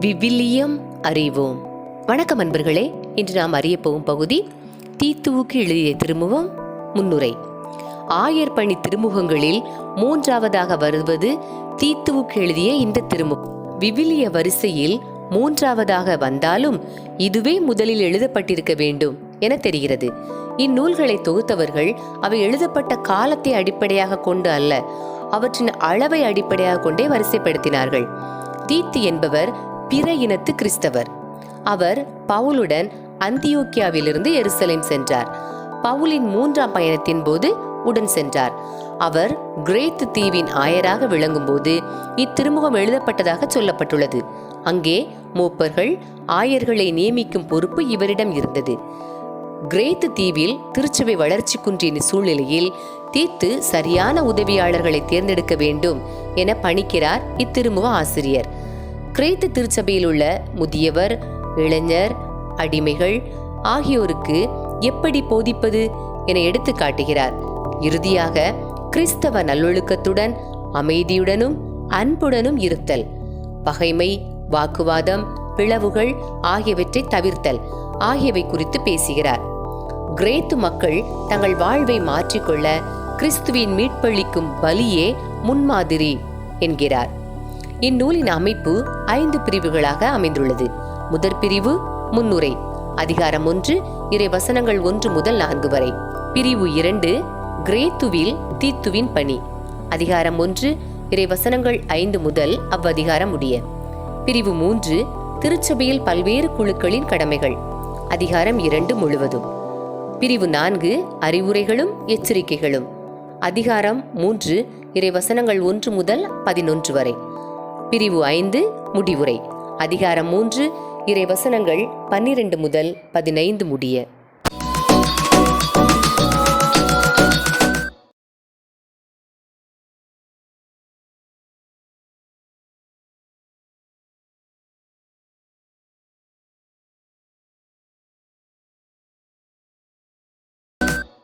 விவிலியம் அறிவோம். வணக்கம் அன்பர்களே இன்று நாம் அறிய போகும் பகுதி தீத்துவுக்கு எழுதிய திருமுகம் முன்னுரை. ஆயர் பணி திருமுகங்களில் மூன்றாவதாக வருவது தீத்துவுக்கு எழுதிய இந்த திருமுகம். விவிலிய வரிசையில் மூன்றாவதாக வந்தாலும் இதுவே முதலில் எழுதப்பட்டிருக்க வேண்டும் என தெரிகிறது. இந்நூல்களை தொகுத்தவர்கள் அவை எழுதப்பட்ட காலத்தை அடிப்படையாக கொண்டு அல்ல அவற்றின் அளவை அடிப்படையாக கொண்டே வரிசைப்படுத்தினார்கள். தீத்து என்பவர் பிற இனத்து கிறிஸ்தவர். அவர் பவுலுடன் அந்தியோக்கியாவிலிருந்து எருசலேம் சென்றார். பவுலின் மூன்றாம் பயணத்தின் போது உடன் சென்றார். அவர் கிரேத்து தீவின் ஆயராக விளங்கும்போது இத்திருமுகம் எழுதப்பட்டதாக சொல்லப்பட்டுள்ளது. அங்கே மூப்பர்கள் ஆயர்களை நியமிக்கும் பொறுப்பு இவரிடம் இருந்தது. கிரேத்து தீவில் திருச்சபை வளர்ச்சி குன்றிய சூழ்நிலையில் தீத்து சரியான உதவியாளர்களை தேர்ந்தெடுக்க வேண்டும் என பணிக்கிறார் இத்திருமுக ஆசிரியர். கிரேத்து திருச்சபையில் உள்ள முதியவர் இளைஞர் அடிமைகள் ஆகியோருக்கு எப்படி போதிப்பது என எடுத்து காட்டுகிறார். இறுதியாக கிறிஸ்தவ நல்லொழுக்கத்துடன் அமைதியுடனும் அன்புடனும் இருத்தல் பகைமை வாக்குவாதம் பிளவுகள் ஆகியவற்றை தவிர்த்தல் ஆகியவை குறித்து பேசுகிறார். கிரேத்து மக்கள் தங்கள் வாழ்வை மாற்றிக்கொள்ள கிறிஸ்துவின் மீட்பளிக்கும் பலியே முன்மாதிரி என்கிறார். இந்நூலின் அமைப்பு ஐந்து பிரிவுகளாக அமைந்துள்ளது. முதற் பிரிவு முன்னுரை. அதிகாரம் ஒன்று இறை வசனங்கள் ஒன்று முதல் நான்கு வரை. பிரிவு இரண்டு கிரேத்துவில் தீத்துவின் பணி. அதிகாரம் ஒன்று இறை வசனங்கள் ஐந்து முதல் அவ்வதிகாரம் முடிய. பிரிவு மூன்று திருச்சபையில் பல்வேறு குழுக்களின் கடமைகள். அதிகாரம் இரண்டு முழுவதும். பிரிவு நான்கு அறிவுரைகளும் எச்சரிக்கைகளும். அதிகாரம் மூன்று இறை வசனங்கள் ஒன்று முதல் பதினொன்று வரை. பிரிவு ஐந்து முடிவுரை. அதிகாரம் மூன்று இறை வசனங்கள் பன்னிரண்டு முதல் பதினைந்து முடிய.